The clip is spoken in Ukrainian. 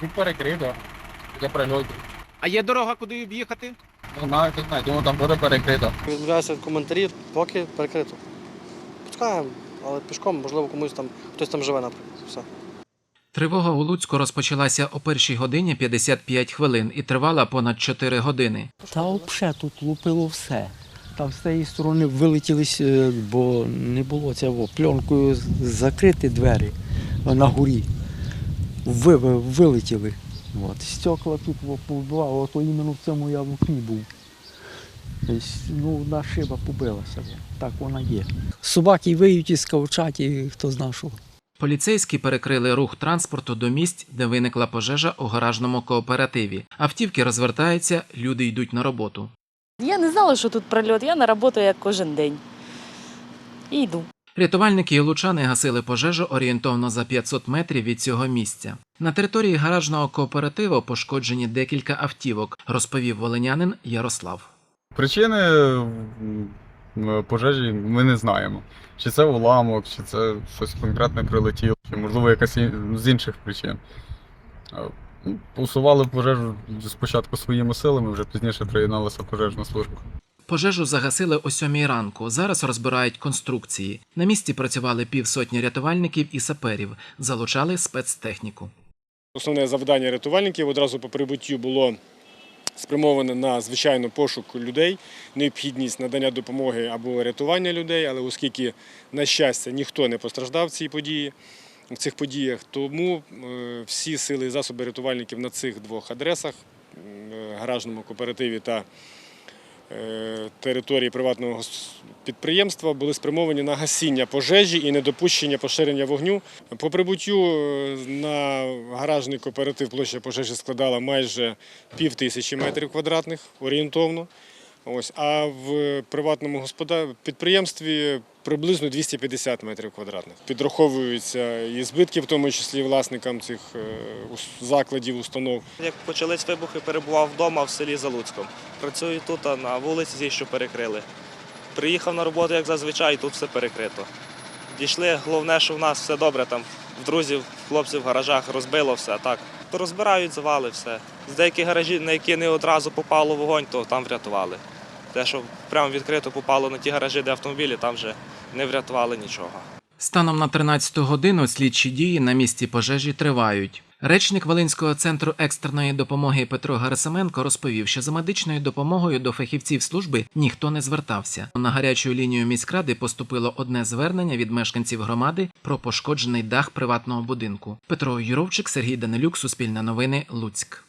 Тут перекрито. Для прильотів. А є дорога, куди об'їхати? Ну, навіть не знаю, думаю, там буде перекрито. Відмовляюся від коментарів, поки перекрито. Пускаємо, але пішком, можливо, комусь там хтось там живе, наприклад. Все. Тривога у Луцьку розпочалася о першій годині 55 хвилин і тривала понад 4 години. Та взагалі тут лупило все. Там з тієї сторони вилетілись, е, бо не було цього пленкою закриті двері на горі. Ви, ви- вилетіли. От. Стекла тут во, повбивало, то іменно в цьому я вікні був. Тобто, ну, одна шиба побилася. Так вона є. Собаки виють і скавчать, і хто знає що. Поліцейські перекрили рух транспорту до місць, де виникла пожежа у гаражному кооперативі. Автівки розвертаються, люди йдуть на роботу. Я не знала, що тут прильот. Я на роботу як кожен день. І йду. Рятувальники і лучани гасили пожежу орієнтовно за 500 метрів від цього місця. На території гаражного кооперативу пошкоджені декілька автівок, розповів волинянин Ярослав. Причини пожежі ми не знаємо. Чи це уламок, чи це щось конкретне прилетіло, чи можливо якась з інших причин. Ну, Усували пожежу спочатку своїми силами, вже пізніше приєдналася пожежна служба. Пожежу загасили о сьомій ранку. Зараз розбирають конструкції. На місці працювали півсотні рятувальників і саперів, залучали спецтехніку. Основне завдання рятувальників одразу по прибуттю було спрямоване на звичайно пошук людей, необхідність надання допомоги або рятування людей, але оскільки, на щастя, ніхто не постраждав в цій події, в цих подіях, тому е, всі сили і засоби рятувальників на цих двох адресах е, гаражному кооперативі та території приватного підприємства були спрямовані на гасіння пожежі і недопущення поширення вогню. По прибуттю е, на гаражний кооператив площа пожежі складала майже пів тисячі метрів квадратних орієнтовно. Ось, а в приватному підприємстві приблизно 250 метрів квадратних. Підраховуються і збитки, в тому числі власникам цих е, закладів, установ. Як почались вибухи, перебував вдома в селі Залуцькому. Працюю тут, а на вулиці що перекрили. Приїхав на роботу, як зазвичай, і тут все перекрито. Дійшли, головне, що в нас все добре, там в друзів, хлопців в гаражах розбило все, так. Розбирають завали, все. З деяких гаражів, на які не одразу попало вогонь, то там врятували. Те, що прямо відкрито попало на ті гаражі, де автомобілі, там вже не врятували нічого. Станом на 13 годину слідчі дії на місці пожежі тривають. Речник Волинського центру екстреної допомоги Петро Герасименко розповів, що за медичною допомогою до фахівців служби ніхто не звертався. На гарячу лінію міськради поступило одне звернення від мешканців громади про пошкоджений дах приватного будинку. Петро Юровчик, Сергій Данилюк, Суспільне новини, Луцьк.